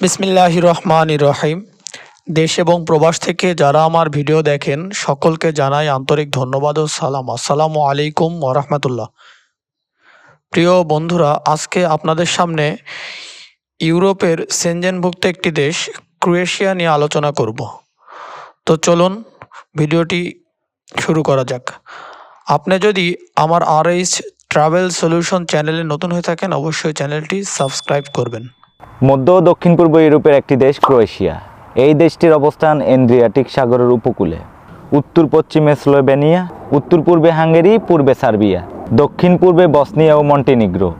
বিসমিল্লাহ রহমান রহিম দেশ এবং প্রবাস থেকে যারা আমার ভিডিও দেখেন, সকলকে জানাই আন্তরিক ধন্যবাদ ও সালাম। আসসালামু আলাইকুম ওরহমতুল্লাহ প্রিয় বন্ধুরা, আজকে আপনাদের সামনে ইউরোপের সেনজেনভুক্ত একটি দেশ, ক্রোয়েশিয়া নিয়ে আলোচনা করব। তো চলুন, ভিডিওটি শুরু করা যাক। আপনি যদি আমার আর এইচ ট্রাভেল সলিউশন চ্যানেলে নতুন হয়ে থাকেন, অবশ্যই চ্যানেলটি সাবস্ক্রাইব করবেন। মধ্য ও দক্ষিণ পূর্ব ইউরোপের একটি দেশ ক্রোয়েশিয়া। এই দেশটির অবস্থান এন্দ্রিয়াটিক সাগরের উপকূলে। উত্তর পশ্চিমে স্লোভেনিয়া, উত্তর পূর্বে হাঙ্গেরি, পূর্বে সার্বিয়া, দক্ষিণ পূর্বে বসনিয়া ও মন্টিনিগ্রো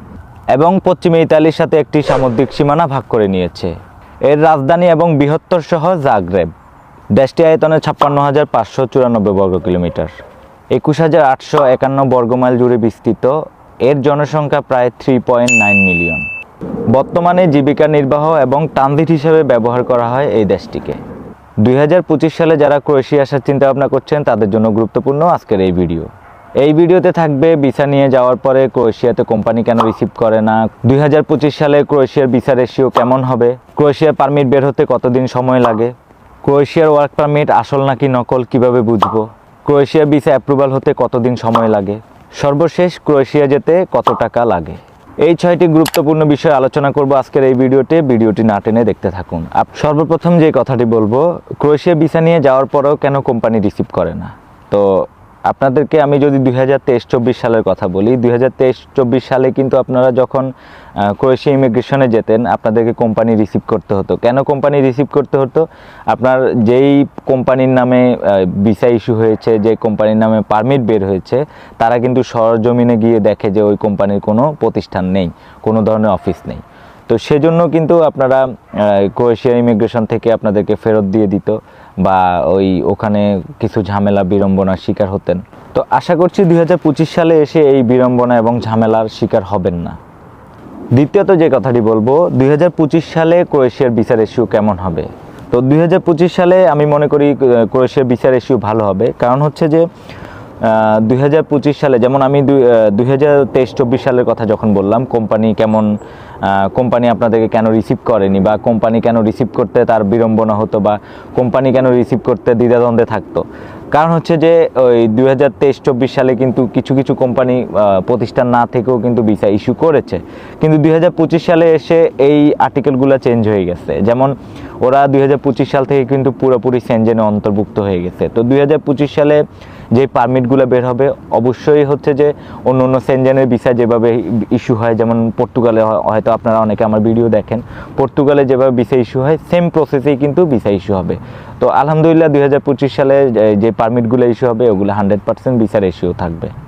এবং পশ্চিমে ইতালির সাথে একটি সামুদ্রিক সীমানা ভাগ করে নিয়েছে। এর রাজধানী এবং বৃহত্তর শহর জাগরেব। দেশটি আয়তনে ছাপ্পান্ন হাজার পাঁচশো চুরানব্বই বর্গ কিলোমিটার। একুশ হাজার আটশো একান্ন বর্গমাইল জুড়ে বিস্তৃত। এর জনসংখ্যা প্রায় থ্রি পয়েন্ট নাইন মিলিয়ন বর্তমানে জীবিকা নির্বাহ এবং ট্রানজিট হিসেবে ব্যবহার করা হয় এই দেশটিকে। দুই হাজার পঁচিশ সালে যারা ক্রোয়েশিয়া আসার চিন্তা ভাবনা করছেন, তাদের জন্য গুরুত্বপূর্ণ আজকের এই ভিডিও। এই ভিডিওতে থাকবে ভিসা নিয়ে যাওয়ার পরে ক্রোয়েশিয়াতে কোম্পানি কেন রিসিভ করে না, দুই হাজার পঁচিশ সালে ক্রোয়েশিয়ার ভিসা রেশিও কেমন হবে, ক্রোয়েশিয়ার পারমিট বের হতে কতদিন সময় লাগে, ক্রোয়েশিয়ার ওয়ার্ক পারমিট আসল নাকি নকল কীভাবে বুঝব, ক্রোয়েশিয়ার ভিসা অ্যাপ্রুভাল হতে কতদিন সময় লাগে, সর্বশেষ ক্রোয়েশিয়া যেতে কত টাকা লাগে। এই ছয়টি গুরুত্বপূর্ণ বিষয় আলোচনা করব আজকের এই ভিডিওতে। ভিডিওটি না টেনে দেখতে থাকুন। সর্বপ্রথম যে কথাটি বলব, ক্রোয়েশিয়া ভিসা নিয়ে যাওয়ার পরেও কেন কোম্পানি রিসিভ করে না? তো আপনাদেরকে আমি যদি দুই হাজার তেইশ চব্বিশ সালের কথা বলি, দুই হাজার তেইশ চব্বিশ সালে কিন্তু আপনারা যখন ক্রোয়েশিয়া ইমিগ্রেশনে যেতেন, আপনাদেরকে কোম্পানি রিসিভ করতে হতো। কেন কোম্পানি রিসিভ করতে হতো? আপনার যেই কোম্পানির নামে ভিসা ইস্যু হয়েছে, যে কোম্পানির নামে পারমিট বের হয়েছে, তারা কিন্তু সরজমিনে গিয়ে দেখে যে ওই কোম্পানির কোনো প্রতিষ্ঠান নেই, কোনো ধরনের অফিস নেই। তো সেজন্য কিন্তু আপনারা ক্রোয়েশিয়া ইমিগ্রেশন থেকে আপনাদেরকে ফেরত দিয়ে দিত বা ওই ওখানে কিছু ঝামেলা, বিড়ম্বনার শিকার হতেন। তো আশা করছি দুই হাজার পঁচিশ সালে এসে এই বিড়ম্বনা এবং ঝামেলার শিকার হবেন না। দ্বিতীয়ত যে কথাটি বলব, দুই হাজার পঁচিশ সালে ক্রোয়েশিয়ার বিচার রেশিও কেমন হবে? তো দুই হাজার পঁচিশ সালে আমি মনে করি ক্রোয়েশিয়ার বিচার রেশিও ভালো হবে। কারণ হচ্ছে যে দুই হাজার পঁচিশ সালে যেমন আমি দুই হাজার তেইশ সালের কথা যখন বললাম, কোম্পানি কেমন কোম্পানি আপনাদেরকে কেন রিসিভ করেনি বা কোম্পানি কেন রিসিভ করতে তার বিড়ম্বনা হতো বা কোম্পানি কেন রিসিভ করতে দ্বিধাদ্বন্দ্বে থাকতো? কারণ হচ্ছে যে ওই দুই হাজার তেইশ চব্বিশ সালে কিন্তু কিছু কিছু কোম্পানি প্রতিষ্ঠান না থেকেও কিন্তু ভিসা ইস্যু করেছে। কিন্তু দুই হাজার পঁচিশ সালে এসে এই আর্টিকেলগুলো চেঞ্জ হয়ে গেছে। যেমন ওরা দুই হাজার পঁচিশ সাল থেকে কিন্তু পুরোপুরি সেনজেনে অন্তর্ভুক্ত হয়ে গেছে। তো দুই হাজার পঁচিশ সালে যে পারমিটগুলো বের হবে, অবশ্যই হচ্ছে যে অন্য অন্য সেনজেনের ভিসা যেভাবে ইস্যু হয়, যেমন পর্তুগালে হয়- হয়তো আপনারা অনেকে আমার ভিডিও দেখেন, পর্তুগালে যেভাবে ভিসা ইস্যু হয় সেম প্রসেসেই কিন্তু ভিসা ইস্যু হবে। তো আলহামদুলিল্লাহ দুই হাজার পঁচিশ সালে যে- যে পারমিটগুলো ইস্যু হবে, ওগুলো হান্ড্রেড পার্সেন্ট ভিসার ইস্যু থাকবে।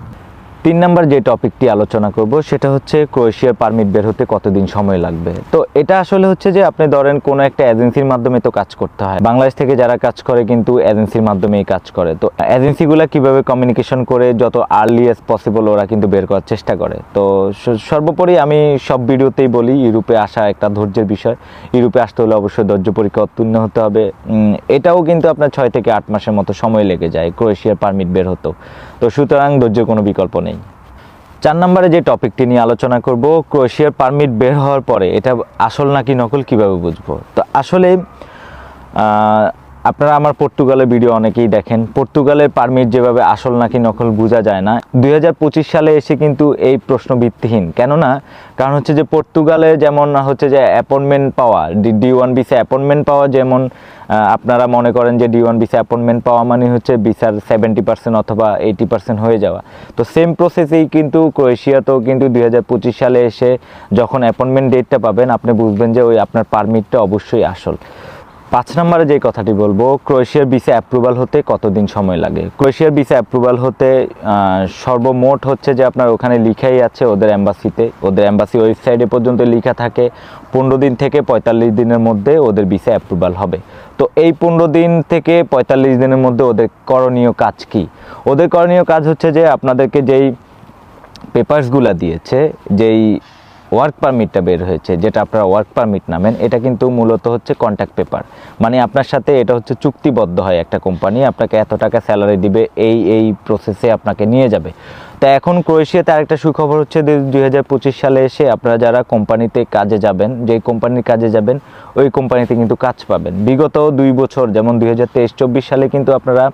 তিন নাম্বার যে টপিকটি আলোচনা করব, সেটা হচ্ছে ক্রোয়েশিয়ার পারমিট বের হতে কতদিন সময় লাগবে। তো এটা আসলে হচ্ছে যে আপনি ধরেন কোনো একটা এজেন্সির মাধ্যমে তো কাজ করতে হয়। বাংলাদেশ থেকে যারা কাজ করে কিন্তু এজেন্সির মাধ্যমেই কাজ করে। তো এজেন্সিগুলো কীভাবে কমিউনিকেশন করে, যত আর্লিয়েস্ট পসিবল ওরা কিন্তু বের করার চেষ্টা করে। তো সর্বোপরি আমি সব ভিডিওতেই বলি, ইউরোপে আসা একটা ধৈর্যের বিষয়। ইউরোপে আসতে হলে অবশ্যই ধৈর্য পরীক্ষা উত্তীর্ণ হতে হবে। এটাও কিন্তু আপনার ছয় থেকে আট মাসের মতো সময় লেগে যায়, ক্রোয়েশিয়ার পারমিট বের হতো। তো সুতরাং ধৈর্যের কোনো বিকল্প নেই। চার নম্বরে যে টপিকটি নিয়ে আলোচনা করব, ক্রোয়েশিয়ার পারমিট বের হওয়ার পরে, এটা আসল নাকি নকল কীভাবে বুঝব? তো আসলে আপনারা আমার পর্তুগালের ভিডিও অনেকেই দেখেন। পর্তুগালের পারমিট যেভাবে আসল নাকি নকল বোঝা যায় না, দুই হাজার পঁচিশ সালে এসে কিন্তু এই প্রশ্ন ভিত্তিহীন। কেননা, কারণ হচ্ছে যে পর্তুগালে যেমন হচ্ছে যে অ্যাপয়েন্টমেন্ট পাওয়া, ডি ওয়ান বিসা অ্যাপয়েন্টমেন্ট পাওয়া যেমন আপনারা মনে করেন যে ডি ওয়ান বিসা অ্যাপয়েন্টমেন্ট পাওয়া মানে হচ্ছে বিসার সেভেন্টি পার্সেন্ট অথবা এইটি পার্সেন্ট হয়ে যাওয়া। তো সেম প্রসেসেই কিন্তু ক্রোয়েশিয়াতেও কিন্তু দুই হাজার পঁচিশ সালে এসে যখন অ্যাপয়েন্টমেন্ট ডেটটা পাবেন, আপনি বুঝবেন যে ওই আপনার পারমিটটা অবশ্যই আসল। পাঁচ নম্বরে যে কথাটি বলব, ক্রোয়েশিয়ার ভিসা অ্যাপ্রুভাল হতে কতদিন সময় লাগে? ক্রোয়েশিয়ার ভিসা অ্যাপ্রুভাল হতে সর্বমোট হচ্ছে যে আপনার ওখানে লিখাই আছে ওদের অ্যাম্বাসিতে ওদের অ্যাম্বাসি ওয়েবসাইটে পর্যন্ত লেখা থাকে। পনেরো দিন থেকে পঁয়তাল্লিশ দিনের মধ্যে ওদের ভিসা অ্যাপ্রুভাল হবে। তো এই পনেরো দিন থেকে পঁয়তাল্লিশ দিনের মধ্যে ওদের করণীয় কাজ কি? ওদের করণীয় কাজ হচ্ছে যে আপনাদেরকে যেই পেপারসগুলো দিয়েছে, যেই ওয়ার্ক পারমিটটা বের হয়েছে, যেটা আপনারা ওয়ার্ক পারমিট নামেন, এটা কিন্তু মূলত হচ্ছে কন্ট্যাক্ট পেপার মানে আপনার সাথে এটা হচ্ছে চুক্তিবদ্ধ হয় একটা কোম্পানি আপনাকে এত টাকা স্যালারি দিবে, এই এই প্রসেসে আপনাকে নিয়ে যাবে। তা এখন ক্রোয়েশিয়াতে আরেকটা সুখবর হচ্ছে দুই হাজার পঁচিশ সালে এসে আপনারা যারা কোম্পানিতে কাজে যাবেন যেই কোম্পানির কাজে যাবেন, ওই কোম্পানিতে কিন্তু কাজ পাবেন। বিগত দুই বছর, যেমন দুই হাজার সালে কিন্তু আপনারা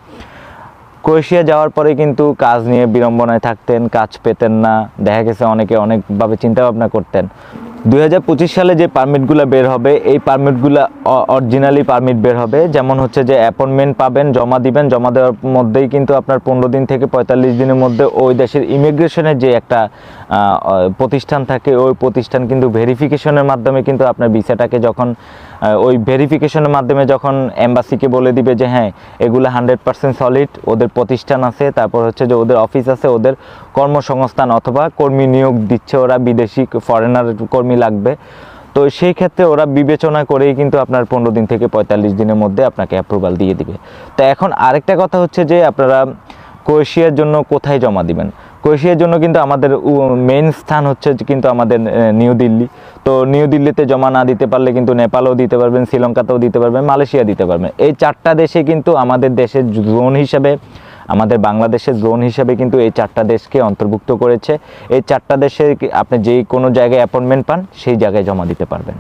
ক্রোয়েশিয়া যাওয়ার পরে কিন্তু কাজ নিয়ে বিড়ম্বনায় থাকতেন, কাজ পেতেন না। দেখা গেছে অনেকে অনেকভাবে চিন্তা ভাবনা করতেন। দুই হাজার পঁচিশ সালে যে পারমিটগুলো বের হবে, এই পারমিটগুলো অরিজিনালি পারমিট বের হবে। যেমন হচ্ছে যে অ্যাপয়েন্টমেন্ট পাবেন, জমা দিবেন, জমা দেওয়ার মধ্যেই কিন্তু আপনার পনেরো দিন থেকে পঁয়তাল্লিশ দিনের মধ্যে ওই দেশের ইমিগ্রেশনের যে একটা প্রতিষ্ঠান থাকে, ওই প্রতিষ্ঠান কিন্তু ভেরিফিকেশনের মাধ্যমে কিন্তু আপনার ভিসাটাকে যখন ওই ভেরিফিকেশনের মাধ্যমে যখন এম্বাসিকে বলে দিবে যে হ্যাঁ এগুলো হান্ড্রেড পার্সেন্ট সলিড ওদের প্রতিষ্ঠান আছে, তারপর হচ্ছে যে ওদের অফিস আছে, ওদের কর্মসংস্থান অথবা কর্মী নিয়োগ দিচ্ছে ওরা, বিদেশি ফরেনার কর্মী লাগবে। তো সেই ক্ষেত্রে ওরা বিবেচনা করেই কিন্তু আপনার পনেরো দিন থেকে পঁয়তাল্লিশ দিনের মধ্যে আপনাকে অ্যাপ্রুভাল দিয়ে দিবে। তো এখন আরেকটা কথা হচ্ছে যে, আপনারা ক্রোয়েশিয়ার জন্য কোথায় জমা দিবেন? ক্রোয়েশিয়ার জন্য কিন্তু আমাদের মেইন স্থান হচ্ছে কিন্তু আমাদের নিউ দিল্লি। তো নিউ দিল্লিতে জমা না দিতে পারলে কিন্তু নেপালও দিতে পারবেন, শ্রীলঙ্কাতেও দিতে পারবেন, মালয়েশিয়া দিতে পারবেন। এই চারটা দেশে কিন্তু আমাদের দেশের জোন হিসাবে, আমাদের বাংলাদেশের জোন হিসাবে কিন্তু এই চারটা দেশকে অন্তর্ভুক্ত করেছে। এই চারটা দেশে আপনি যেই কোনো জায়গায় অ্যাপয়েন্টমেন্ট পান, সেই জায়গায় জমা দিতে পারবেন।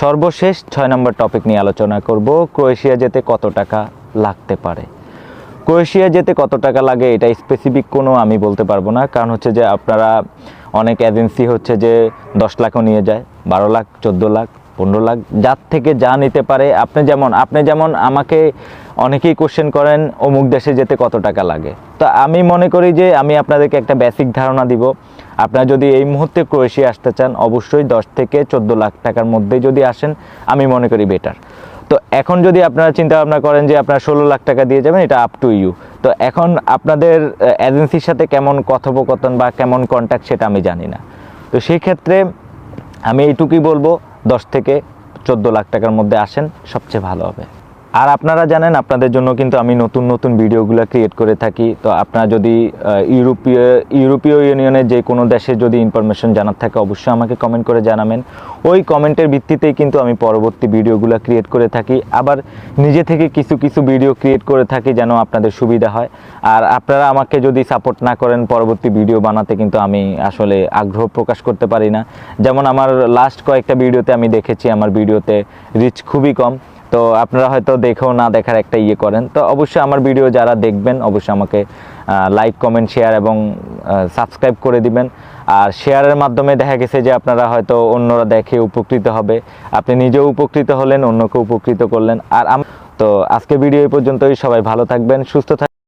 সর্বশেষ ছয় নম্বর টপিক নিয়ে আলোচনা করব, ক্রোয়েশিয়া যেতে কত টাকা লাগতে পারে? ক্রোয়েশিয়া যেতে কত টাকা লাগে, এটা স্পেসিফিক কোনো আমি বলতে পারব না। কারণ হচ্ছে যে আপনারা অনেক এজেন্সি হচ্ছে যে দশ লাখও নিয়ে যায়, বারো লাখ, চোদ্দ লাখ, পনেরো লাখ, যার থেকে যা নিতে পারে। আপনি যেমন আপনি যেমন আমাকে অনেকেই কোশ্চেন করেন, অমুক দেশে যেতে কত টাকা লাগে। তো আমি মনে করি যে আমি আপনাদেরকে একটা বেসিক ধারণা দিব। আপনারা যদি এই মুহূর্তে ক্রোয়েশিয়া আসতে চান, অবশ্যই দশ থেকে চোদ্দ লাখ টাকার মধ্যে যদি আসেন, আমি মনে করি বেটার তো এখন যদি আপনারা চিন্তা ভাবনা করেন যে আপনারা ষোলো লাখ টাকা দিয়ে যাবেন, এটা আপ টু ইউ তো এখন আপনাদের এজেন্সির সাথে কেমন কথোপকথন বা কেমন কন্ট্যাক্ট সেটা আমি জানি না। তো সেই ক্ষেত্রে আমি এইটুকুই বলব, দশ থেকে চোদ্দ লাখ টাকার মধ্যে আসেন, সবচেয়ে ভালো হবে। আর আপনারা জানেন, আপনাদের জন্য কিন্তু আমি নতুন নতুন ভিডিওগুলো ক্রিয়েট করে থাকি। তো আপনারা যদি ইউরোপীয় ইউরোপীয় ইউনিয়নের যে কোনো দেশের যদি ইনফরমেশন জানার থাকে, অবশ্যই আমাকে কমেন্ট করে জানাবেন। ওই কমেন্টের ভিত্তিতেই কিন্তু আমি পরবর্তী ভিডিওগুলো ক্রিয়েট করে থাকি। আবার নিজে থেকে কিছু কিছু ভিডিও ক্রিয়েট করে থাকি যেন আপনাদের সুবিধা হয়। আর আপনারা আমাকে যদি সাপোর্ট না করেন, পরবর্তী ভিডিও বানাতে কিন্তু আমি আসলে আগ্রহ প্রকাশ করতে পারি না। যেমন আমার লাস্ট কয়েকটা ভিডিওতে আমি দেখেছি, আমার ভিডিওতে রিচ খুবই কম। তো আপনারা হয়তো দেখেও না দেখার একটা ইয়ে করেন। তো অবশ্যই আমার ভিডিও যারা দেখবেন, অবশ্যই আমাকে লাইক কমেন্ট শেয়ার এবং সাবস্ক্রাইব করে দিবেন। আর শেয়ারের মাধ্যমে দেখা গেছে যে আপনারা হয়তো অন্যরা দেখে উপকৃত হবে। আপনি নিজেও উপকৃত হলেন অন্যকে উপকৃত করলেন। আর তো আজকে ভিডিও এই পর্যন্তই। সবাই ভালো থাকবেন, সুস্থ থাকবেন